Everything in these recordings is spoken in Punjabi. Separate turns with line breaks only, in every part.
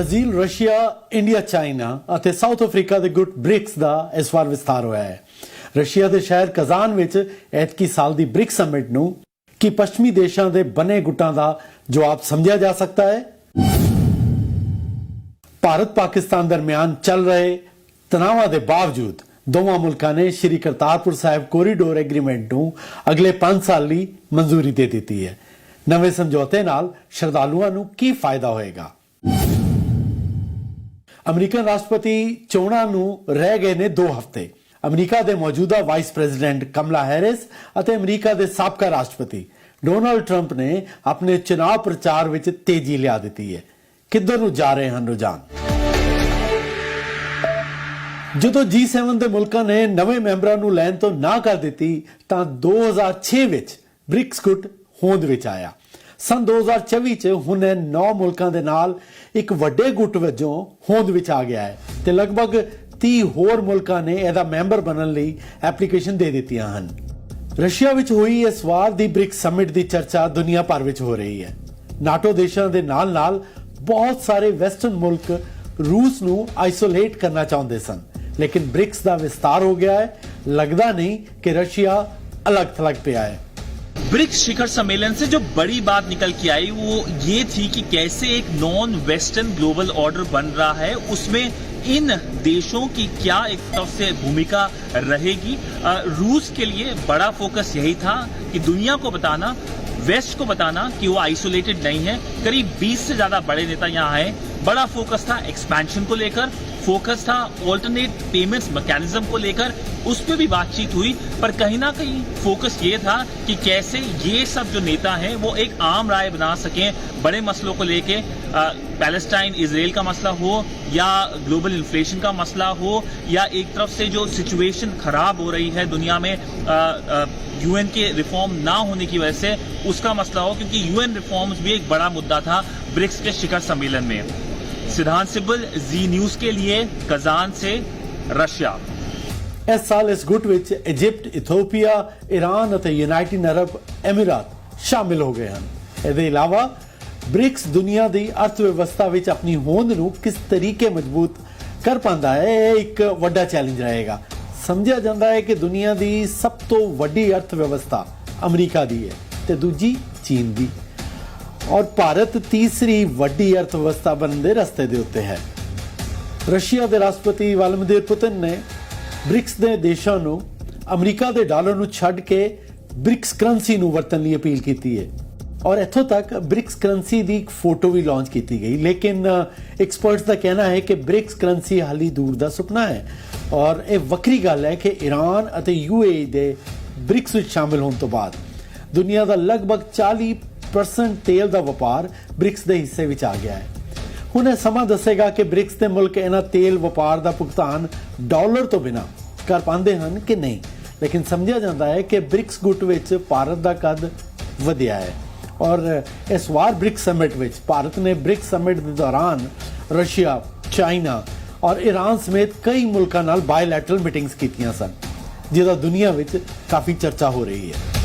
ਬ੍ਰਾਜ਼ੀਲ, ਰਸ਼ੀਆ, ਇੰਡੀਆ, ਚਾਈਨਾ ਅਤੇ ਸਾਊਥ ਅਫਰੀਕਾ ਦੇ ਗੁੱਟ ਬ੍ਰਿਕਸ ਦਾ ਇਸ ਵਾਰ ਵਿਸਥਾਰ ਹੋਇਆ ਹੈ। ਰਸ਼ੀਆ ਦੇ ਸ਼ਹਿਰ ਕਜ਼ਾਨ ਵਿੱਚ ਐਤਕੀ ਸਾਲ ਦੀ ਬ੍ਰਿਕਸ ਸਮਿਟ ਨੂੰ ਕੀ ਪੱਛਮੀ ਦੇਸ਼ਾਂ ਦੇ ਬਨੇ ਗੁੱਟਾਂ ਦਾ ਜਵਾਬ ਸਮਝਿਆ ਜਾ ਸਕਦਾ ਹੈ? ਭਾਰਤ ਪਾਕਿਸਤਾਨ ਦਰਮਿਆਨ ਚੱਲ ਰਹੇ ਤਣਾਵਾਂ ਦੇ ਬਾਵਜੂਦ ਦੋਵਾਂ ਮੁਲਕਾਂ ਨੇ ਸ਼੍ਰੀ ਕਰਤਾਰਪੁਰ ਸਾਹਿਬ ਕੋਰੀਡੋਰ ਐਗਰੀਮੈਂਟ ਨੂੰ ਅਗਲੇ 5 ਸਾਲ ਲਈ ਮਨਜ਼ੂਰੀ ਦੇ ਦਿੱਤੀ ਹੈ। ਨਵੇਂ ਸਮਝੌਤੇ ਨਾਲ ਸ਼ਰਧਾਲੂਆਂ ਨੂੰ ਕੀ ਫਾਇਦਾ ਹੋਏਗਾ? ਅਮਰੀਕਨ ਰਾਸ਼ਟਰਪਤੀ ਚੋਣਾਂ ਨੂੰ ਰਹਿ ਗਏ ਨੇ 2 ਹਫ਼ਤੇ। ਅਮਰੀਕਾ ਦੇ ਮੌਜੂਦਾ ਵਾਈਸ ਪ੍ਰੈਜ਼ੀਡੈਂਟ ਕਮਲਾ ਹੈਰਿਸ ਅਤੇ ਅਮਰੀਕਾ ਦੇ ਸਾਬਕਾ ਰਾਸ਼ਟਰਪਤੀ ਡੋਨਾਲਡ ਟਰੰਪ ਨੇ ਆਪਣੇ ਚੋਣ ਪ੍ਰਚਾਰ ਵਿੱਚ ਤੇਜ਼ੀ ਲਿਆ ਦਿੱਤੀ ਹੈ। ਕਿੱਧਰ ਨੂੰ ਜਾ ਰਹੇ ਹਨ ਰੁਝਾਨ? ਜਦੋਂ G7 ਦੇ ਮੁਲਕਾਂ ਨੇ ਨਵੇਂ ਮੈਂਬਰਾਂ ਨੂੰ ਲੈਣ ਤੋਂ ਨਾ ਕਰ ਦਿੱਤੀ, ਤਾਂ 2006 ਵਿੱਚ ਬ੍ਰਿਕਸ ਗੁੱਟ ਹੋਂਦ ਵਿੱਚ ਆਇਆ। ਸਨ 2024 ਚ ਹੁਣ ਇਹ 9 ਮੁਲਕਾਂ ਦੇ ਨਾਲ ਇੱਕ ਵੱਡੇ ਗੁੱਟ ਵਜੋਂ ਹੋਂਦ ਵਿੱਚ ਆ ਗਿਆ ਹੈ ਤੇ ਲਗਭਗ 30 ਹੋਰ ਮੁਲਕਾਂ ਨੇ ਇਹਦਾ ਮੈਂਬਰ ਬਣਨ ਲਈ ਐਪਲੀਕੇਸ਼ਨ ਦੇ ਦਿੱਤੀਆਂ ਹਨ। ਰਸ਼ੀਆ ਵਿੱਚ ਹੋਈ ਇਸ ਵਾਰ ਦੀ ਬ੍ਰਿਕਸ ਸਮਿਟ ਦੀ ਚਰਚਾ ਦੁਨੀਆ ਭਰ ਵਿੱਚ ਹੋ ਰਹੀ ਹੈ। ਨਾਟੋ ਦੇਸ਼ਾਂ ਦੇ ਨਾਲ-ਨਾਲ ਬਹੁਤ ਸਾਰੇ ਵੈਸਟਰਨ ਮੁਲਕ ਰੂਸ ਨੂੰ ਆਈਸੋਲੇਟ ਕਰਨਾ ਚਾਹੁੰਦੇ ਸਨ। ਲੇਕਿਨ ਬ੍ਰਿਕਸ ਦਾ ਵਿਸਤਾਰ ਹੋ ਗਿਆ ਹੈ। ਲੱਗਦਾ ਨਹੀਂ ਕਿ ਰਸ਼ੀਆ ਅਲੱਗ-ਥਲੱਗ ਪਿਆ ਹੈ।
ब्रिक्स शिखर सम्मेलन से जो बड़ी बात निकल के आई, वो ये थी कि कैसे एक नॉन वेस्टर्न ग्लोबल ऑर्डर बन रहा है, उसमें इन देशों की क्या एक तरफ़ से भूमिका रहेगी। रूस के लिए बड़ा फोकस यही था कि दुनिया को बताना वेस्ट को बताना कि वो आइसोलेटेड नहीं है। करीब 20 से ज़्यादा बड़े नेता यहाँ आए। बड़ा फोकस था एक्सपेंशन को लेकर, फोकस था ऑल्टरनेट पेमेंट्स मैकेनिज्म को लेकर, उस पर भी बातचीत हुई, पर कहीं ना कहीं फोकस ये था कि कैसे ये सब जो नेता हैं, वो एक आम राय बना सकें, बड़े मसलों को लेके पैलेस्टाइन इसराइल का मसला हो, या ग्लोबल इन्फ्लेशन का मसला हो, या एक तरफ़ से जो सिचुएशन खराब हो रही है दुनिया में यूएन के रिफॉर्म ना होने की वजह से, उसका मसला हो, क्योंकि यूएन रिफॉर्म्स भी एक बड़ा मुद्दा था ब्रिक्स के शिखर सम्मेलन में। सिद्धांत सिब्बल जी न्यूज के लिए कजान से रशिया
ਇਸ ਸਾਲ ਇਸ ਗੁੱਟ ਵਿੱਚ ਇਜਿਪਟ, ਇਥੋਪੀਆ, ਈਰਾਨ ਅਤੇ ਯੂਨਾਈਟਿਡ ਅਰਬ ਅਮੀਰਾਤ ਸ਼ਾਮਿਲ ਹੋ ਗਏ ਹਨ ਇਹਦੇ ਇਲਾਵਾ ਬ੍ਰਿਕਸ ਦੁਨੀਆ ਦੀ ਅਰਥ ਵਿਵਸਥਾ ਵਿੱਚ ਆਪਣੀ ਹੋਂਦ ਨੂੰ ਕਿਸ ਤਰੀਕੇ ਮਜ਼ਬੂਤ ਕਰ ਪਾਉਂਦਾ ਹੈ ਇਹ ਇੱਕ ਵੱਡਾ ਚੈਲੰਜ ਰਹੇਗਾ ਸਮਝਿਆ ਜਾਂਦਾ ਹੈ ਕਿ ਦੁਨੀਆ ਦੀ ਸਭ ਤੋਂ ਵੱਡੀ ਅਰਥ ਵਿਵਸਥਾ ਅਮਰੀਕਾ ਦੀ ਹੈ ਤੇ ਦੂਜੀ ਚੀਨ ਦੀ ਔਰ ਭਾਰਤ ਤੀਸਰੀ ਵੱਡੀ ਅਰਥ ਵਿਵਸਥਾ ਬਣਨ ਦੇ ਰਸਤੇ ਦੇ ਉੱਤੇ ਹੈ। ਰਸ਼ੀਆ ਦੇ ਰਾਸ਼ਟਰਪਤੀ ਵਲਾਦੀਮਿਰ ਪੁਤਿਨ ਨੇ ਬ੍ਰਿਕਸ ਦੇ ਦੇਸ਼ਾਂ ਨੂੰ, ਅਮਰੀਕਾ ਦੇ ਡਾਲਰ ਨੂੰ ਛੱਡ ਕੇ ਬ੍ਰਿਕਸ ਕਰੰਸੀ ਨੂੰ ਵਰਤਣ ਲਈ ਅਪੀਲ ਕੀਤੀ ਹੈ। ਔਰ ਇੱਥੋਂ ਤੱਕ ਬ੍ਰਿਕਸ ਕਰੰਸੀ ਦੀ ਇੱਕ ਫੋਟੋ ਵੀ ਲਾਂਚ ਕੀਤੀ ਗਈ। ਲੇਕਿਨ ਐਕਸਪਰਟਸ ਦਾ ਕਹਿਣਾ ਹੈ ਕਿ ਬ੍ਰਿਕਸ ਕਰੰਸੀ ਹਾਲੀ ਦੂਰ ਦਾ ਸੁਪਨਾ ਹੈ। ਔਰ ਇਹ ਵੱਖਰੀ ਗੱਲ ਹੈ ਕਿ ਈਰਾਨ ਅਤੇ ਯੂਏਈ ਦੇ ਬ੍ਰਿਕਸ ਵਿੱਚ ਸ਼ਾਮਿਲ ਹੋਣ ਤੋਂ ਬਾਅਦ ਦੁਨੀਆ ਦਾ ਲਗਭਗ 40% ਤੇਲ ਦਾ ਵਪਾਰ ਬ੍ਰਿਕਸ ਦੇ ਹਿੱਸੇ ਵਿੱਚ ਆ ਗਿਆ ਹੈ। ਹੁਣ ਇਹ ਸਮਾਂ ਦੱਸੇਗਾ ਕਿ ਬ੍ਰਿਕਸ ਦੇ ਮੁਲਕ ਇਹਨਾਂ ਤੇਲ ਵਪਾਰ ਦਾ ਭੁਗਤਾਨ ਡਾਲਰ ਤੋਂ ਬਿਨਾ ਕਰ ਪਾਉਂਦੇ ਹਨ ਕਿ ਨਹੀਂ। ਲੇਕਿਨ ਸਮਝਿਆ ਜਾਂਦਾ ਹੈ ਕਿ ਬ੍ਰਿਕਸ ਗੁੱਟ ਵਿੱਚ ਭਾਰਤ ਦਾ ਕੱਦ ਵਧਿਆ ਹੈ ਔਰ ਇਸ ਵਾਰ ਬ੍ਰਿਕਸ ਸਮਿਟ ਵਿੱਚ ਭਾਰਤ ਨੇ ਬ੍ਰਿਕਸ ਸਮਿਟ ਦੇ ਦੌਰਾਨ ਰਸ਼ੀਆ, ਚਾਈਨਾ ਔਰ ਈਰਾਨ ਸਮੇਤ ਕਈ ਮੁਲਕਾਂ ਨਾਲ ਬਾਇਲੈਟਰਲ ਮੀਟਿੰਗਸ ਕੀਤੀਆਂ ਸਨ, ਜਿਹਦਾ ਦੁਨੀਆ ਵਿੱਚ ਕਾਫੀ ਚਰਚਾ ਹੋ ਰਹੀ ਹੈ।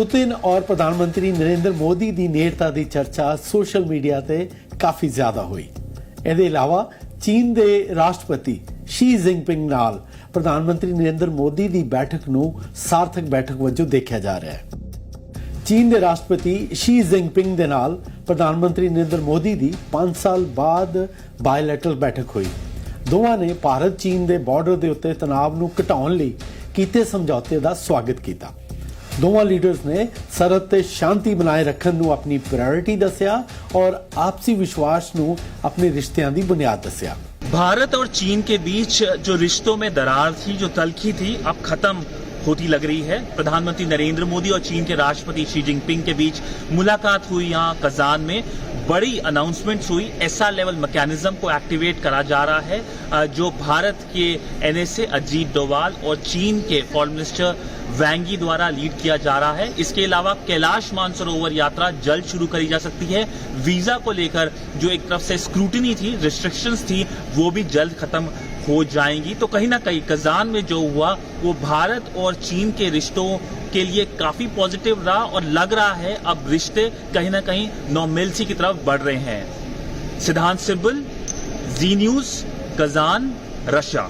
ਪੁਤਿਨ ਔਰ ਪ੍ਰਧਾਨ ਮੰਤਰੀ ਨਰਿੰਦਰ ਮੋਦੀ ਦੀ ਨੇੜਤਾ ਦੀ ਚਰਚਾ ਸੋਸ਼ਲ ਮੀਡੀਆ ਤੇ ਕਾਫੀ ਜ਼ਿਆਦਾ ਹੋਈ। ਇਹਦੇ ਇਲਾਵਾ ਚੀਨ ਦੇ ਰਾਸ਼ਟਰਪਤੀ ਸ਼ੀ ਜਿਨਪਿੰਗ ਨਾਲ ਪ੍ਰਧਾਨ ਮੰਤਰੀ ਨਰਿੰਦਰ ਮੋਦੀ ਦੀ ਬੈਠਕ ਨੂੰ ਸਾਰਥਕ ਬੈਠਕ ਵਜੋਂ ਦੇਖਿਆ ਜਾ ਰਿਹਾ ਹੈ। ਚੀਨ ਦੇ ਰਾਸ਼ਟਰਪਤੀ ਸ਼ੀ ਜ਼ਿੰਗਪਿੰਗ ਦੇ ਨਾਲ ਪ੍ਰਧਾਨ ਮੰਤਰੀ ਨਰਿੰਦਰ ਮੋਦੀ ਦੀ 5 ਸਾਲ ਬਾਅਦ ਬਾਇਲੈਟਰਲ ਬੈਠਕ ਹੋਈ। ਦੋਵਾਂ ਨੇ ਭਾਰਤ ਚੀਨ ਦੇ ਬਾਰਡਰ ਦੇ ਉੱਤੇ ਤਣਾਅ ਨੂੰ ਘਟਾਉਣ ਲਈ ਕੀਤੇ ਸਮਝੌਤੇ ਦਾ ਸਵਾਗਤ ਕੀਤਾ। ਦੋਵਾਂ ਲੀਡਰਸ ਨੇ ਸਰਹੱਦ ਤੇ ਸ਼ਾਂਤੀ ਬਣਾਏ ਰੱਖਣ ਨੂੰ ਆਪਣੀ ਪ੍ਰਾਇੋਰਟੀ ਦੱਸਿਆ ਔਰ ਆਪਸੀ ਵਿਸ਼ਵਾਸ ਨੂੰ ਆਪਣੇ ਰਿਸ਼ਤਿਆਂ ਦੀ ਬੁਨਿਆਦ ਦੱਸਿਆ
भारत और चीन के बीच जो रिश्तों में दरार थी जो तलखी थी अब खत्म होती लग रही है प्रधानमंत्री नरेंद्र मोदी और चीन के राष्ट्रपति शी जिनपिंग के बीच मुलाकात हुई यहाँ कजान में बड़ी अनाउंसमेंट्स हुई। ऐसा लेवल मैकेनिज्म को एक्टिवेट करा जा रहा है जो भारत के एनएसए अजीत डोवाल और चीन के फॉरेन मिनिस्टर वैंगी द्वारा लीड किया जा रहा है। इसके अलावा कैलाश मानसरोवर यात्रा जल्द शुरू करी जा सकती है। वीज़ा को लेकर जो एक तरफ़ से स्क्रूटनी थी रिस्ट्रिक्शंस थी, वो भी जल्द खत्म हो जाएँगी। तो कहीं ना कहीं कजान में जो हुआ, वो भारत और चीन के रिश्तों के लिए काफी पॉजिटिव रहा और लग रहा है अब रिश्ते कहीं ना कहीं नॉर्मेलसी की तरफ बढ़ रहे हैं Siddhant Sibal Zee news Kazan Russia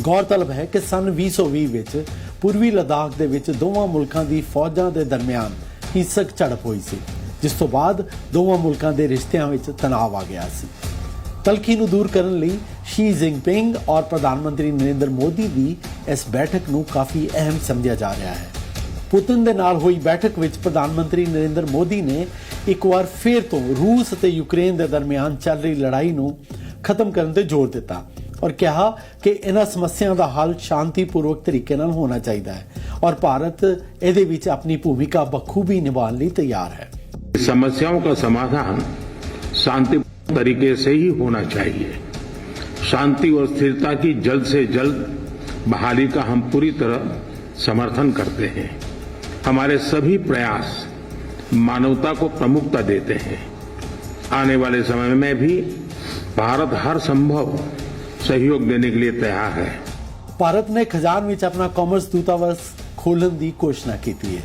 ਗੌਰਤਲਬ ਹੈ ਕਿ ਸਨ 2020 ਵਿੱਚ ਪੂਰਬੀ ਲਦਾਖ ਦੇ ਵਿੱਚ ਦੋਵਾਂ ਮੁਲਕਾਂ ਦੀ ਫੌਜਾਂ ਦੇ ਦਰਮਿਆਨ ਹਿੰਸਕ ਝੜਪ ਹੋਈ ਸੀ ਜਿਸ ਤੋਂ ਬਾਅਦ ਦੋਵਾਂ ਮੁਲਕਾਂ ਦੇ ਰਿਸ਼ਤਿਆਂ ਵਿੱਚ ਤਣਾਅ ਆ ਗਿਆ ਸੀ ਤਲਖੀ ਨੂੰ ਦੂਰ ਕਰਨ ਲਈ ਸ਼ੀ ਜਿਨਪਿੰਗ ਔਰ ਪ੍ਰਧਾਨ ਮੰਤਰੀ ਨਰਿੰਦਰ ਮੋਦੀ ਦੀ ਇਸ ਬੈਠਕ ਨੂੰ ਕਾਫੀ ਅਹਿਮ ਸਮਝਿਆ ਜਾ ਰਿਹਾ ਹੈ ਪੁਤਿਨ ਦੇ ਨਾਲ ਹੋਈ ਬੈਠਕ ਵਿੱਚ ਪ੍ਰਧਾਨ ਮੰਤਰੀ ਨਰਿੰਦਰ ਮੋਦੀ ਨੇ ਇੱਕ ਵਾਰ ਫੇਰ ਤੋਂ ਰੂਸ ਅਤੇ ਯੂਕਰੇਨ ਦੇ ਦਰਮਿਆਨ ਚੱਲ ਰਹੀ ਲੜਾਈ ਨੂੰ ਖਤਮ ਕਰਨ ਤੇ ਜ਼ੋਰ ਦਿੱਤਾ ਔਰ ਕਿਹਾ ਕਿ ਇਹਨਾਂ ਸਮੱਸਿਆਵਾਂ ਦਾ ਹੱਲ ਸ਼ਾਂਤੀਪੂਰਵਕ ਤਰੀਕੇ ਨਾਲ ਹੋਣਾ ਚਾਹੀਦਾ ਹੈ ਔਰ ਭਾਰਤ ਇਹਦੇ ਵਿੱਚ ਆਪਣੀ ਭੂਮਿਕਾ ਬਖੂਬੀ ਨਿਭਾਉਣ ਲਈ ਤਿਆਰ ਹੈ
समस्याओं का समाधान शांति तरीके से ही होना चाहिए शांति और स्थिरता की जल्द से जल्द बहाली का हम पूरी तरह समर्थन करते हैं हमारे सभी प्रयास मानवता को प्रमुखता देते हैं आने वाले समय में भी भारत हर संभव सहयोग देने के लिए तैयार है
ਭਾਰਤ ਨੇ ਖਜ਼ਾਨ ਵਿੱਚ ਆਪਣਾ ਕਾਮਰਸ ਦੂਤਾਵਾਸ ਖੋਲ੍ਹਣ ਦੀ ਘੋਸ਼ਣਾ ਕੀਤੀ ਹੈ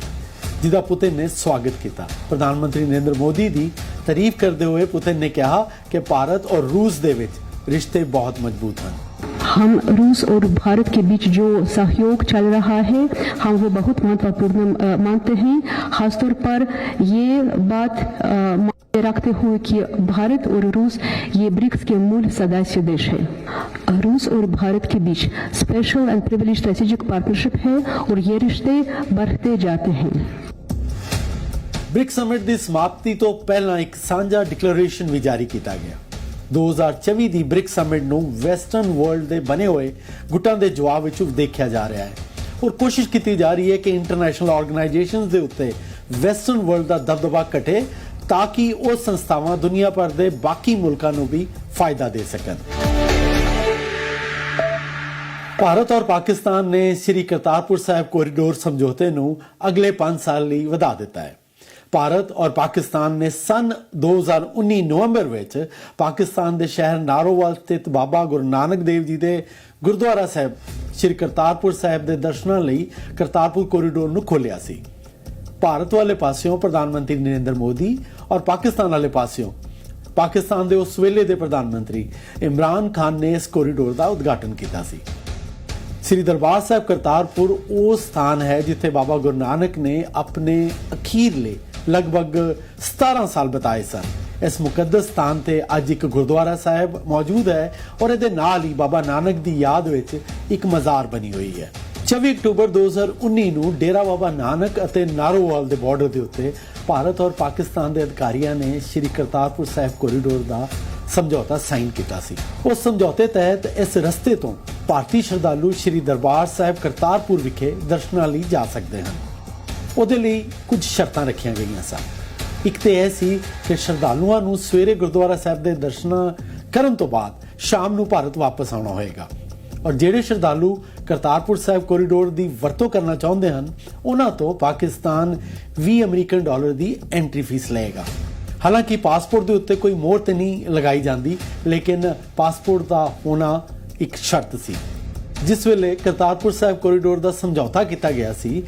ਜਿਹਦਾ ਪੁਤਿਨ ਨੇ ਸਵਾਗਤ ਕੀਤਾ ਪ੍ਰਧਾਨ ਮੰਤਰੀ ਨਰਿੰਦਰ ਮੋਦੀ ਦੀ ਤਾਰੀਫ ਕਰਦੇ ਹੋਏ ਪੁਤਿਨ ਨੇ ਕਿਹਾ ਕਿ ਭਾਰਤ ਔਰ ਰੂਸ ਦੇ ਵਿੱਚ ਰਿਸ਼ਤੇ ਬਹੁਤ ਮਜ਼ਬੂਤ ਹਨ
हम रूस और भारत के बीच जो सहयोग चल रहा है हम वो बहुत महत्वपूर्ण अ, मानते हैं खासतौर पर ये बात अ, मायने रखते हुए कि भारत और रूस ये ब्रिक्स के मूल सदस्य देश है रूस और भारत के बीच special and privilege strategic partnership है और ये रिश्ते बढ़ते जाते हैं
ਬ੍ਰਿਕ ਸਮਿਟ ਦੀ ਸਮਾਪਤੀ ਤੋਂ ਪਹਿਲਾਂ ਇੱਕ ਸਾਂਝਾ ਡਿਕਲੇਰੇਸ਼ਨ ਵੀ ਜਾਰੀ ਕੀਤਾ ਗਿਆ 2024 ਦੀ ਬ੍ਰਿਕ ਸਮਿਟ ਨੂੰ ਵੈਸਟਰਨ ਵਰਲਡ ਦੇ ਬਣੇ ਹੋਏ ਗੁੱਟਾਂ ਦੇ ਜਵਾਬ ਵਿੱਚ ਦੇਖਿਆ ਜਾ ਰਿਹਾ ਹੈ। ਔਰ ਕੋਸ਼ਿਸ਼ ਕੀਤੀ ਜਾ ਰਹੀ ਹੈ ਕਿ ਇੰਟਰਨੈਸ਼ਨਲ ਆਰਗੇਨਾਈਜੇਸ਼ਨਸ ਦੇ ਉੱਤੇ ਵੈਸਟਰਨ ਵਰਲਡ ਦਾ ਦਬਦਬਾ ਘਟੇ ਤਾਂ ਕਿ ਉਹ ਸੰਸਥਾਵਾਂ ਦੁਨੀਆ ਭਰ ਦੇ ਬਾਕੀ ਮੁਲਕਾਂ ਨੂੰ ਵੀ ਫਾਇਦਾ ਦੇ ਸਕਣ। ਭਾਰਤ ਔਰ ਪਾਕਿਸਤਾਨ ਨੇ ਸ੍ਰੀ ਕਰਤਾਰਪੁਰ ਸਾਹਿਬ ਕੋਰੀਡੋਰ ਸਮਝੌਤੇ ਨੂੰ ਅਗਲੇ 5 ਸਾਲ ਲਈ ਵਧਾ ਦਿੱਤਾ ਹੈ। ਭਾਰਤ ਔਰ ਪਾਕਿਸਤਾਨ ਨੇ ਸਨ 2019 ਨਵੰਬਰ ਵਿੱਚ ਪਾਕਿਸਤਾਨ ਦੇ ਸ਼ਹਿਰ ਨਾਰੋਵਾਲ ਸਥਿਤ ਬਾਬਾ ਗੁਰੂ ਨਾਨਕ ਦੇਵ ਜੀ ਦੇ ਗੁਰਦੁਆਰਾ ਸਾਹਿਬ, ਸ੍ਰੀ ਕਰਤਾਰਪੁਰ ਸਾਹਿਬ ਦੇ ਦਰਸ਼ਨਾਂ ਲਈ ਕਰਤਾਰਪੁਰ ਕੋਰੀਡੋਰ ਨੂੰ ਖੋਲ੍ਹਿਆ ਸੀ। ਭਾਰਤ ਵਾਲੇ ਪਾਸਿਓਂ ਪ੍ਰਧਾਨ ਮੰਤਰੀ ਨਰਿੰਦਰ ਮੋਦੀ ਔਰ ਪਾਕਿਸਤਾਨ ਵਾਲੇ ਪਾਸਿਓਂ ਪਾਕਿਸਤਾਨ ਦੇ ਉਸ ਵੇਲੇ ਦੇ ਪ੍ਰਧਾਨ ਮੰਤਰੀ ਇਮਰਾਨ ਖਾਨ ਨੇ ਇਸ ਕੋਰੀਡੋਰ ਦਾ ਉਦਘਾਟਨ ਕੀਤਾ ਸੀ। ਸ੍ਰੀ ਦਰਬਾਰ ਸਾਹਿਬ ਕਰਤਾਰਪੁਰ ਉਹ ਸਥਾਨ ਹੈ ਜਿੱਥੇ ਬਾਬਾ ਗੁਰੂ ਨਾਨਕ ਨੇ ਆਪਣੇ ਅਖੀਰਲੇ ਲਗਭਗ 17 ਸਾਲ ਬਿਤਾਏ ਸਨ। ਇਸ ਮੁਕੱਦਸ ਸਥਾਨ ਤੇ ਅੱਜ ਇੱਕ ਗੁਰਦੁਆਰਾ ਸਾਹਿਬ ਮੌਜੂਦ ਹੈ ਔਰ ਇਹਦੇ ਨਾਲ ਹੀ ਬਾਬਾ ਨਾਨਕ ਦੀ ਯਾਦ ਵਿੱਚ ਇੱਕ ਮਜ਼ਾਰ ਬਣੀ ਹੋਈ ਹੈ। 24 ਅਕਤੂਬਰ 2019 ਨੂੰ ਡੇਰਾ ਬਾਬਾ ਨਾਨਕ ਅਤੇ ਨਾਰੋਵਾਲ ਦੇ ਬਾਰਡਰ ਦੇ ਉੱਤੇ ਭਾਰਤ ਔਰ ਪਾਕਿਸਤਾਨ ਦੇ ਅਧਿਕਾਰੀਆਂ ਨੇ ਸ੍ਰੀ ਕਰਤਾਰਪੁਰ ਸਾਹਿਬ ਕੋਰੀਡੋਰ ਦਾ ਸਮਝੌਤਾ ਸਾਈਨ ਕੀਤਾ ਸੀ। ਉਸ ਸਮਝੌਤੇ ਤਹਿਤ ਇਸ ਰਸਤੇ ਤੋਂ ਭਾਰਤੀ ਸ਼ਰਧਾਲੂ ਸ੍ਰੀ ਦਰਬਾਰ ਸਾਹਿਬ ਕਰਤਾਰਪੁਰ ਵਿਖੇ ਦਰਸ਼ਨਾਂ ਲਈ ਜਾ ਸਕਦੇ ਹਨ। ਉਹਦੇ ਲਈ ਕੁਝ ਸ਼ਰਤਾਂ ਰੱਖੀਆਂ ਗਈਆਂ ਸਨ। ਇੱਕ ਤੇ ਇਹ ਸੀ ਕਿ ਸ਼ਰਧਾਲੂਆਂ ਨੂੰ ਸਵੇਰੇ ਗੁਰਦੁਆਰਾ ਸਾਹਿਬ ਦੇ ਦਰਸ਼ਨਾਂ ਕਰਨ ਤੋਂ ਬਾਅਦ ਸ਼ਾਮ ਨੂੰ ਭਾਰਤ ਵਾਪਸ ਆਉਣਾ ਹੋਏਗਾ। ਔਰ ਜਿਹੜੇ ਸ਼ਰਧਾਲੂ ਕਰਤਾਰਪੁਰ ਸਾਹਿਬ ਕੋਰੀਡੋਰ ਦੀ ਵਰਤੋਂ ਕਰਨਾ ਚਾਹੁੰਦੇ ਹਨ, ਉਹਨਾਂ ਤੋਂ ਪਾਕਿਸਤਾਨ 20 ਅਮਰੀਕਨ ਡਾਲਰ ਦੀ ਐਂਟਰੀ ਫੀਸ ਲਏਗਾ। ਹਾਲਾਂਕਿ ਪਾਸਪੋਰਟ ਦੇ ਉੱਤੇ ਕੋਈ ਮੋਹਰ ਤੇ ਨਹੀਂ ਲਗਾਈ ਜਾਂਦੀ, ਲੇਕਿਨ ਪਾਸਪੋਰਟ ਦਾ ਹੋਣਾ ਇੱਕ ਸ਼ਰਤ ਸੀ। ਜਿਸ ਵੇਲੇ ਕਰਤਾਰਪੁਰ ਸਾਹਿਬ ਕੋਰੀਡੋਰ ਦਾ ਸਮਝੌਤਾ ਕੀਤਾ ਗਿਆ ਸੀ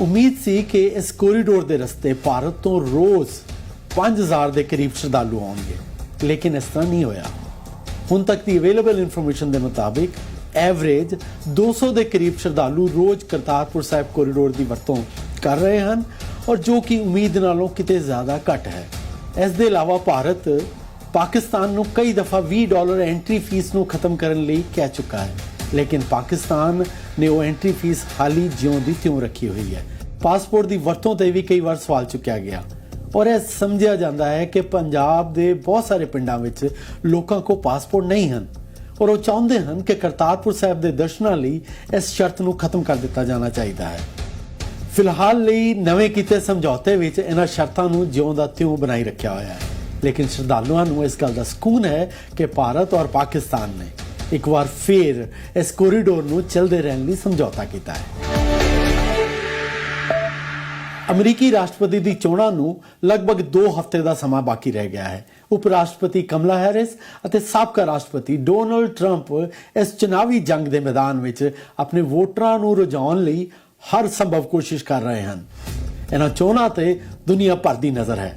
ਉਮੀਦ ਸੀ ਕਿ ਇਸ ਕੋਰੀਡੋਰ ਦੇ ਰਸਤੇ ਭਾਰਤ ਤੋਂ ਰੋਜ਼ 5000 ਦੇ ਕਰੀਬ ਸ਼ਰਧਾਲੂ ਆਉਣਗੇ, ਲੇਕਿਨ ਇਸ ਤਰ੍ਹਾਂ ਨਹੀਂ ਹੋਇਆ। ਹੁਣ ਤੱਕ ਦੀ ਅਵੇਲੇਬਲ ਇਨਫੋਰਮੇਸ਼ਨ ਦੇ ਮੁਤਾਬਿਕ ਐਵਰੇਜ 200 ਦੇ ਕਰੀਬ ਸ਼ਰਧਾਲੂ ਰੋਜ਼ ਕਰਤਾਰਪੁਰ ਸਾਹਿਬ ਕੋਰੀਡੋਰ ਦੀ ਵਰਤੋਂ ਕਰ ਰਹੇ ਹਨ ਔਰ ਜੋ ਕਿ ਉਮੀਦ ਨਾਲੋਂ ਕਿਤੇ ਜ਼ਿਆਦਾ ਘੱਟ ਹੈ। ਇਸ ਦੇ ਇਲਾਵਾ ਭਾਰਤ ਪਾਕਿਸਤਾਨ ਨੂੰ ਕਈ ਦਫਾ 20 ਡਾਲਰ ਐਂਟਰੀ ਫੀਸ ਨੂੰ ਖਤਮ ਕਰਨ ਲਈ ਕਹਿ ਚੁੱਕਾ ਹੈ। ਲੇਕਿਨ ਪਾਕਿਸਤਾਨ ਨੇ ਉਹ ਐਂਟਰੀ ਫੀਸ ਹਾਲੀ ਜਿਉਂ ਦੀ ਤਿਉਂ ਰੱਖੀ ਹੋਈ ਹੈ। ਪਾਸਪੋਰਟ ਦੀ ਵਰਤੋਂ ਤੇ ਵੀ ਕਈ ਵਾਰ ਸਵਾਲ ਚੁੱਕਿਆ ਗਿਆ। ਔਰ ਇਹ ਸਮਝਿਆ ਜਾਂਦਾ ਹੈ ਕਿ ਪੰਜਾਬ ਦੇ ਬਹੁਤ ਸਾਰੇ ਪਿੰਡਾਂ ਵਿੱਚ ਲੋਕਾਂ ਕੋਲ ਪਾਸਪੋਰਟ ਨਹੀਂ ਹਨ। ਔਰ ਉਹ ਚਾਹੁੰਦੇ ਹਨ ਕਿ ਕਰਤਾਰਪੁਰ ਸਾਹਿਬ ਦੇ ਦਰਸ਼ਨਾਂ ਲਈ ਇਸ ਸ਼ਰਤ ਨੂੰ ਖਤਮ ਕਰ ਦਿੱਤਾ ਜਾਣਾ ਚਾਹੀਦਾ ਹੈ। ਫਿਲਹਾਲ ਲਈ ਨਵੇਂ ਕੀਤੇ ਸਮਝੌਤੇ ਵਿੱਚ ਇਹਨਾਂ ਸ਼ਰਤਾਂ ਨੂੰ ਜਿਉਂ ਦਾ ਤਿਉਂ ਬਣਾਈ ਰੱਖਿਆ ਹੋਇਆ ਹੈ। ਲੇਕਿਨ ਸ਼ਰਧਾਲੂਆਂ ਨੂੰ ਇਸ ਗੱਲ ਦਾ ਸਕੂਨ ਹੈ ਕਿ ਭਾਰਤ ਔਰ ਪਾਕਿਸਤਾਨ ਨੇ ਇੱਕ ਵਾਰ ਫੇਰ ਇਸ ਕੋਰੀਡੋਰ ਨੂੰ ਚੱਲਦੇ ਰਹਿਣ ਲਈ ਸਮਝੌਤਾ ਕੀਤਾ ਹੈ। ਅਮਰੀਕੀ ਰਾਸ਼ਟਰਪਤੀ ਦੀ ਚੋਣਾਂ ਨੂੰ ਲਗਭਗ 2 ਹਫ਼ਤੇ ਦਾ ਸਮਾਂ ਬਾਕੀ ਰਹਿ ਗਿਆ ਹੈ। ਉਪ ਰਾਸ਼ਟਰਪਤੀ ਕਮਲਾ ਹੈਰਿਸ ਅਤੇ ਸਾਬਕਾ ਰਾਸ਼ਟਰਪਤੀ ਡੋਨਲਡ ਟਰੰਪ ਇਸ ਚੁਣਾਵੀ ਜੰਗ ਦੇ ਮੈਦਾਨ ਵਿੱਚ ਆਪਣੇ ਵੋਟਰਾਂ ਨੂੰ ਰੁਝਾਉਣ ਲਈ ਹਰ ਸੰਭਵ ਕੋਸ਼ਿਸ਼ ਕਰ ਰਹੇ ਹਨ। ਇਹਨਾਂ ਚੋਣਾਂ ਤੇ ਦੁਨੀਆ ਭਰ ਦੀ ਨਜ਼ਰ ਹੈ।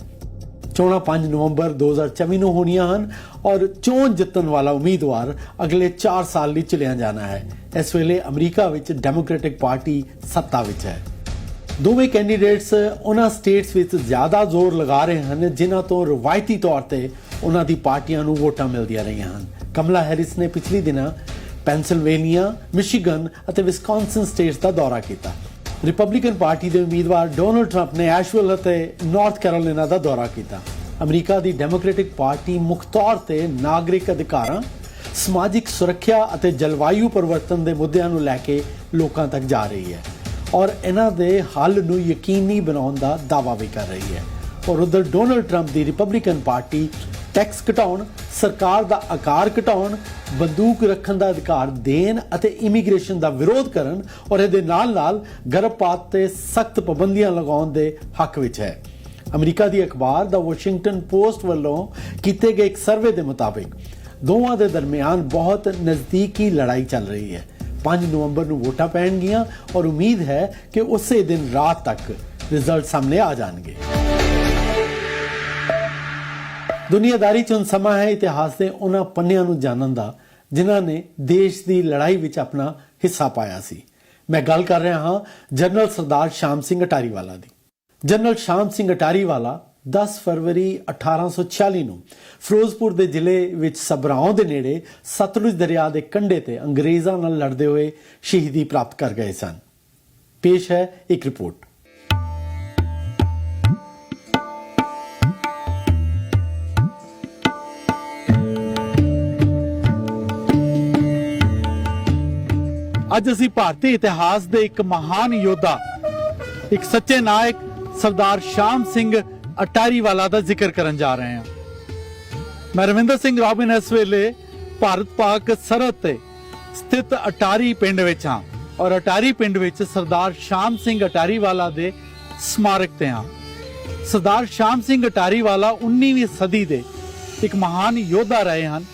ਚੋਣਾਂ 5 ਨਵੰਬਰ 2024 ਨੂੰ ਹੋਣੀਆਂ ਹਨ ਔਰ ਚੋਣ ਜਿੱਤਣ ਵਾਲਾ ਉਮੀਦਵਾਰ ਅਗਲੇ 4 ਸਾਲ ਲਈ ਚਲਿਆ ਜਾਣਾ ਹੈ। ਇਸ ਵੇਲੇ ਅਮਰੀਕਾ ਵਿੱਚ ਡੈਮੋਕ੍ਰੈਟਿਕ ਪਾਰਟੀ ਸੱਤਾ ਵਿੱਚ ਹੈ। ਦੋਵੇਂ ਕੈਂਡੀਡੇਟਸ ਉਹਨਾਂ ਸਟੇਟਸ ਵਿੱਚ ਜ਼ਿਆਦਾ ਜ਼ੋਰ ਲਗਾ ਰਹੇ ਹਨ, ਜਿਨ੍ਹਾਂ ਤੋਂ ਰਵਾਇਤੀ ਤੌਰ ਤੇ ਉਹਨਾਂ ਦੀ ਪਾਰਟੀਆਂ ਨੂੰ ਵੋਟਾਂ ਮਿਲਦੀਆਂ ਰਹੀਆਂ ਹਨ। ਕਮਲਾ ਹੈਰਿਸ ਨੇ ਪਿਛਲੇ ਦਿਨਾਂ ਪੈਨਸਿਲਵੇਨੀਆ, ਮਿਸ਼ੀਗਨ ਅਤੇ ਵਿਸਕੌਨਸਨ ਸਟੇਟਸ ਦਾ ਦੌਰਾ ਕੀਤਾ। ਰਿਪਬਲਿਕਨ ਪਾਰਟੀ ਦੇ ਉਮੀਦਵਾਰ ਡੋਨਲਡ ਟਰੰਪ ਨੇ ਐਸ਼ਵਿਲ ਅਤੇ ਨਾਰਥ ਕੈਰੋਲੀਨਾ ਦਾ ਦੌਰਾ ਕੀਤਾ। ਅਮਰੀਕਾ ਦੀ ਡੈਮੋਕ੍ਰੈਟਿਕ ਪਾਰਟੀ ਮੁੱਖ ਤੌਰ ਤੇ ਨਾਗਰਿਕ ਅਧਿਕਾਰਾਂ, ਸਮਾਜਿਕ ਸੁਰੱਖਿਆ ਅਤੇ ਜਲਵਾਯੂ ਪਰਿਵਰਤਨ ਦੇ ਮੁੱਦਿਆਂ ਨੂੰ ਲੈ ਕੇ ਲੋਕਾਂ ਤੱਕ ਜਾ ਰਹੀ ਹੈ ਔਰ ਇਹਨਾਂ ਦੇ ਹੱਲ ਨੂੰ ਯਕੀਨੀ ਬਣਾਉਣ ਦਾ ਦਾਅਵਾ ਵੀ ਕਰ ਰਹੀ ਹੈ। ਔਰ ਉਧਰ ਡੋਨਲਡ ਟਰੰਪ ਦੀ ਰਿਪਬਲਿਕਨ ਪਾਰਟੀ ਟੈਕਸ ਘਟਾਉਣ, ਸਰਕਾਰ ਦਾ ਆਕਾਰ ਘਟਾਉਣ, ਬੰਦੂਕ ਰੱਖਣ ਦਾ ਅਧਿਕਾਰ ਦੇਣ ਅਤੇ ਇਮੀਗ੍ਰੇਸ਼ਨ ਦਾ ਵਿਰੋਧ ਕਰਨ ਔਰ ਇਹਦੇ ਨਾਲ-ਨਾਲ ਗਰਭਪਾਤ ਤੇ ਸਖਤ ਪਾਬੰਦੀਆਂ ਲਗਾਉਣ ਦੇ ਹੱਕ ਵਿੱਚ ਹੈ। ਅਮਰੀਕਾ ਦੀ ਅਖਬਾਰ ਦਾ ਵਾਸ਼ਿੰਗਟਨ ਪੋਸਟ ਵੱਲੋਂ ਕੀਤੇ ਗਏ ਇੱਕ ਸਰਵੇ ਦੇ ਮੁਤਾਬਿਕ, ਦੋਵਾਂ ਦੇ ਦਰਮਿਆਨ ਬਹੁਤ ਨਜ਼ਦੀਕੀ ਲੜਾਈ ਚੱਲ ਰਹੀ ਹੈ। 5 ਨਵੰਬਰ ਨੂੰ ਵੋਟਾਂ ਪੈਣਗੀਆਂ ਔਰ ਉਮੀਦ ਹੈ ਕਿ ਉਸੇ ਦਿਨ ਰਾਤ ਤੱਕ ਰਿਜ਼ਲਟ ਸਾਹਮਣੇ ਆ ਜਾਣਗੇ। ਦੁਨੀਆਦਾਰੀ ਚ ਹੁਣ ਸਮਾਂ ਹੈ, ਇਤਿਹਾਸ ਦੇ ਉਹਨਾਂ ਪੰਨਿਆਂ ਨੂੰ ਜਾਣਨ ਦਾ, ਜਿਨ੍ਹਾਂ ਨੇ ਦੇਸ਼ ਦੀ ਲੜਾਈ ਵਿੱਚ ਆਪਣਾ ਹਿੱਸਾ ਪਾਇਆ ਸੀ। ਮੈਂ ਗੱਲ ਕਰ ਰਿਹਾ ਹਾਂ ਜਨਰਲ ਸਰਦਾਰ ਸ਼ਾਮ ਸਿੰਘ ਅਟਾਰੀਵਾਲਾ ਦੀ। ਜਨਰਲ ਸ਼ਾਮ ਸਿੰਘ ਅਟਾਰੀਵਾਲਾ 10 ਫਰਵਰੀ 1846 ਨੂੰ ਫਿਰੋਜ਼ਪੁਰ ਦੇ ਜ਼ਿਲ੍ਹੇ ਵਿੱਚ ਸਬਰਾਉਂ ਦੇ ਨੇੜੇ ਸਤਲੁਜ ਦਰਿਆ ਦੇ ਕੰਢੇ ਤੇ ਅੰਗਰੇਜ਼ਾਂ ਨਾਲ ਲੜਦੇ ਹੋਏ ਸ਼ਹੀਦੀ ਪ੍ਰਾਪਤ ਕਰ ਗਏ ਸਨ। ਪੇਸ਼ ਹੈ ਇੱਕ ਰਿਪੋਰਟ।
ਅੱਜ ਅਸੀਂ ਭਾਰਤੀ ਇਤਿਹਾਸ ਦੇ ਇੱਕ ਮਹਾਨ ਯੋਧਾ, ਇੱਕ ਸੱਚੇ ਨਾਇਕ ਸਰਦਾਰ ਸ਼ਾਮ ਸਿੰਘ ਅਟਾਰੀਵਾਲਾ ਦਾ ਜ਼ਿਕਰ ਕਰਨ ਜਾ ਰਹੇ ਹਾਂ। ਮੈਂ ਰਵਿੰਦਰ ਸਿੰਘ ਰੋਬਿਨ ਇਸ ਵੇਲੇ ਭਾਰਤ ਪਾਕ ਸਰਹੱਦ ਤੇ ਸਥਿਤ ਅਟਾਰੀ ਪਿੰਡ ਵਿੱਚ ਹਾਂ ਔਰ ਅਟਾਰੀ ਪਿੰਡ ਵਿੱਚ ਸਰਦਾਰ ਸ਼ਾਮ ਸਿੰਘ ਅਟਾਰੀਵਾਲਾ ਦੇ ਸਮਾਰਕ ਤੇ ਹਾਂ। ਸਰਦਾਰ ਸ਼ਾਮ ਸਿੰਘ ਅਟਾਰੀਵਾਲਾ 19ਵੀਂ ਸਦੀ ਦੇ ਇੱਕ ਮਹਾਨ ਯੋਧਾ ਰਹੇ ਹਨ,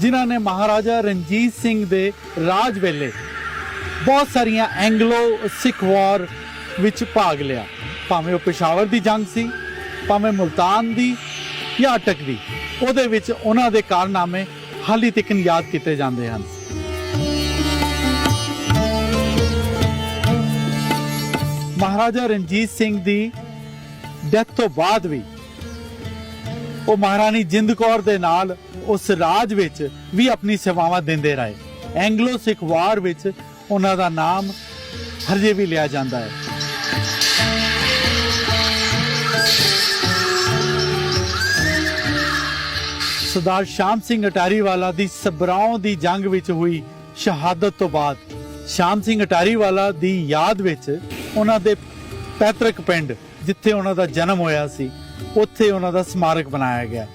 ਜਿਨ੍ਹਾਂ ਨੇ ਮਹਾਰਾਜਾ ਰਣਜੀਤ ਸਿੰਘ ਦੇ ਰਾਜ ਵੇਲੇ ਬਹੁਤ ਸਾਰੀਆਂ ਐਂਗਲੋ ਸਿੱਖ ਵਾਰ ਵਿੱਚ ਭਾਗ ਲਿਆ। ਭਾਵੇਂ ਉਹ ਪਿਸ਼ਾਵਰ ਦੀ ਜੰਗ ਸੀ, ਭਾਵੇਂ ਮੁਲਤਾਨ ਦੀ ਜਾਂ ਅਟਕ ਦੀ, ਉਹਦੇ ਵਿੱਚ ਉਹਨਾਂ ਦੇ ਕਾਰਨਾਮੇ ਹਾਲੀ ਤੱਕ ਯਾਦ ਕੀਤੇ ਜਾਂਦੇ ਹਨ। ਮਹਾਰਾਜਾ ਰਣਜੀਤ ਸਿੰਘ ਦੀ ਡੈਥ ਤੋਂ ਬਾਅਦ ਵੀ ਉਹ ਮਹਾਰਾਣੀ ਜਿੰਦ ਕੌਰ ਦੇ ਨਾਲ ਉਸ ਰਾਜ ਵਿੱਚ ਵੀ ਆਪਣੀ ਸੇਵਾਵਾਂ ਦਿੰਦੇ ਰਹੇ। ਐਂਗਲੋ ਸਿੱਖ ਵਾਰ ਵਿੱਚ ਉਹਨਾਂ ਦਾ ਨਾਮ ਹਰਜੇ ਵੀ ਲਿਆ ਜਾਂਦਾ ਹੈ। ਸਰਦਾਰ ਸ਼ਾਮ ਸਿੰਘ ਅਟਾਰੀਵਾਲਾ ਦੀ ਸਬਰਾਉਂ ਦੀ ਜੰਗ ਵਿੱਚ ਹੋਈ ਸ਼ਹਾਦਤ ਤੋਂ ਬਾਅਦ, ਸ਼ਾਮ ਸਿੰਘ ਅਟਾਰੀਵਾਲਾ ਦੀ ਯਾਦ ਵਿੱਚ ਉਹਨਾਂ ਦੇ ਪੈਤਰਕ ਪਿੰਡ ਜਿੱਥੇ ਉਹਨਾਂ ਦਾ ਜਨਮ ਹੋਇਆ ਸੀ, ਉੱਥੇ ਉਹਨਾਂ ਦਾ ਸਮਾਰਕ ਬਣਾਇਆ ਗਿਆ।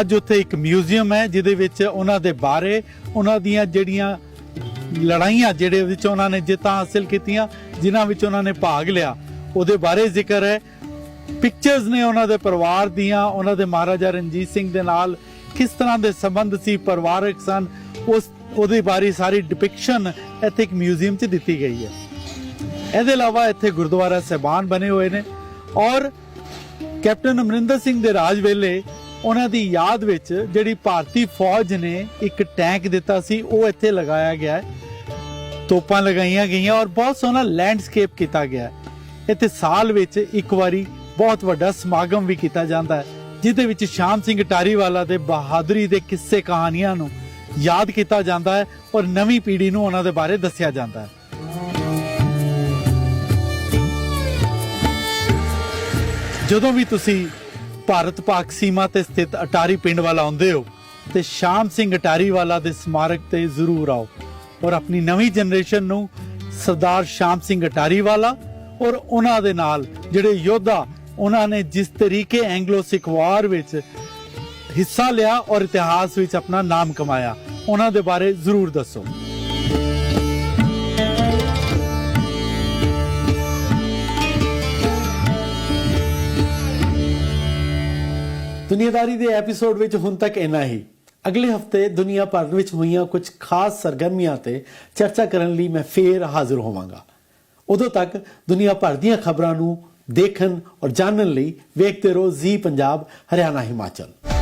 ਅੱਜ ਉੱਥੇ ਇੱਕ ਮਿਊਜ਼ੀਅਮ ਹੈ ਜਿਹਦੇ ਵਿੱਚ ਉਹਨਾਂ ਦੇ ਬਾਰੇ, ਉਹਨਾਂ ਦੀਆਂ ਜਿਹੜੀਆਂ ਲੜਾਈਆਂ ਜਿਹੜੇ ਵਿੱਚ ਉਹਨਾਂ ਨੇ ਜਿੱਤਾਂ ਹਾਸਲ ਕੀਤੀਆਂ, ਜਿਨ੍ਹਾਂ ਵਿੱਚ ਉਹਨਾਂ ਨੇ ਭਾਗ ਲਿਆ। ਉਹਦੇ ਬਾਰੇ ਜ਼ਿਕਰ ਹੈ। ਪਿਕਚਰਸ ਨੇ ਉਹਨਾਂ ਦੇ ਪਰਿਵਾਰ ਦੀਆਂ, ਉਹਨਾਂ ਦੇ ਮਹਾਰਾਜਾ ਰਣਜੀਤ ਸਿੰਘ ਦੇ ਨਾਲ ਕਿਸ ਤਰ੍ਹਾਂ ਦੇ ਸੰਬੰਧ ਸੀ, ਪਰਿਵਾਰਕ ਸਨ, ਉਸ, ਉਹਦੇ ਬਾਰੇ ਸਾਰੀ ਡਿਪਿਕਸ਼ਨ ਇੱਥੇ ਇੱਕ ਮਿਊਜ਼ੀਅਮ 'ਚ ਦਿੱਤੀ ਗਈ ਹੈ। ਇਹਦੇ ਇਲਾਵਾ ਇੱਥੇ ਗੁਰਦੁਆਰਾ ਸਹਿਬਾਨ ਬਣੇ ਹੋਏ ਨੇ ਔਰ ਕੈਪਟਨ ਅਮਰਿੰਦਰ ਸਿੰਘ ਦੇ ਰਾਜ ਵੇਲੇ ਉਹਨਾਂ ਦੀ ਯਾਦ ਵਿੱਚ ਜਿਹੜੀ ਭਾਰਤੀ ਫੌਜ ਨੇ ਇੱਕ ਟੈਂਕ ਦਿੱਤਾ ਸੀ, ਉਹ ਇੱਥੇ ਲਗਾਇਆ ਗਿਆ ਹੈ। ਤੋਪਾਂ ਲਗਾਈਆਂ ਗਈਆਂ ਔਰ ਬਹੁਤ ਸੋਹਣਾ ਲੈਂਡਸਕੇਪ ਕੀਤਾ ਗਿਆ ਇੱਥੇ ਸਾਲ ਵਿੱਚ ਇੱਕ ਵਾਰੀ ਬਹੁਤ ਵੱਡਾ ਸਮਾਗਮ ਵੀ ਕੀਤਾ ਜਾਂਦਾ ਹੈ, ਜਿਹਦੇ ਵਿੱਚ ਸ਼ਾਮ ਸਿੰਘ ਟਾਰੀਵਾਲਾ ਦੇ ਬਹਾਦਰੀ ਦੇ ਕਿੱਸੇ ਕਹਾਣੀਆਂ ਨੂੰ ਯਾਦ ਕੀਤਾ ਜਾਂਦਾ ਹੈ ਔਰ ਨਵੀਂ ਪੀੜ੍ਹੀ ਨੂੰ ਉਹਨਾਂ ਦੇ ਬਾਰੇ ਦੱਸਿਆ ਜਾਂਦਾ ਹੈ। ਜਦੋਂ ਵੀ ਤੁਸੀਂ ਭਾਰਤ ਪਾਕ ਸੀਮਾ ਤੇ ਸਥਿਤ ਅਟਾਰੀ ਪਿੰਡ ਵੱਲ ਆਉਂਦੇ ਹੋ ਤੇ ਸ਼ਾਮ ਸਿੰਘ ਅਟਾਰੀ ਵਾਲਾ ਦੇ ਸਮਾਰਕ ਤੇ ਜ਼ਰੂਰ ਆਓ। ਔਰ ਆਪਣੀ ਨਵੀਂ ਜਨਰੇਸ਼ਨ ਨੂੰ ਸਰਦਾਰ ਸ਼ਾਮ ਸਿੰਘ ਅਟਾਰੀ ਵਾਲਾ ਔਰ ਉਹਨਾਂ ਦੇ ਨਾਲ ਜਿਹੜੇ ਯੋਧਾ, ਉਹਨਾਂ ਨੇ ਜਿਸ ਤਰੀਕੇ ਐਂਗਲੋ ਸਿੱਖ ਵਾਰ ਵਿੱਚ ਹਿੱਸਾ ਲਿਆ ਔਰ ਇਤਿਹਾਸ ਵਿੱਚ ਆਪਣਾ ਨਾਮ ਕਮਾਇਆ, ਉਹਨਾਂ ਦੇ ਬਾਰੇ ਜ਼ਰੂਰ ਦੱਸੋ।
ਦੁਨੀਆਦਾਰੀ ਦੇ ਐਪੀਸੋਡ ਵਿੱਚ ਹੁਣ ਤੱਕ ਇੰਨਾ ਹੀ। ਅਗਲੇ ਹਫ਼ਤੇ ਦੁਨੀਆ ਭਰ ਵਿੱਚ ਹੋਈਆਂ ਕੁਝ ਖਾਸ ਸਰਗਰਮੀਆਂ ਤੇ ਚਰਚਾ ਕਰਨ ਲਈ ਮੈਂ ਫੇਰ ਹਾਜ਼ਰ ਹੋਵਾਂਗਾ। ਉਦੋਂ ਤੱਕ ਦੁਨੀਆ ਭਰ ਦੀਆਂ ਖਬਰਾਂ ਨੂੰ ਦੇਖਣ ਔਰ ਜਾਣਨ ਲਈ ਵੇਖਦੇ ਰਹੋ ਜ਼ੀ ਪੰਜਾਬ, ਹਰਿਆਣਾ, ਹਿਮਾਚਲ।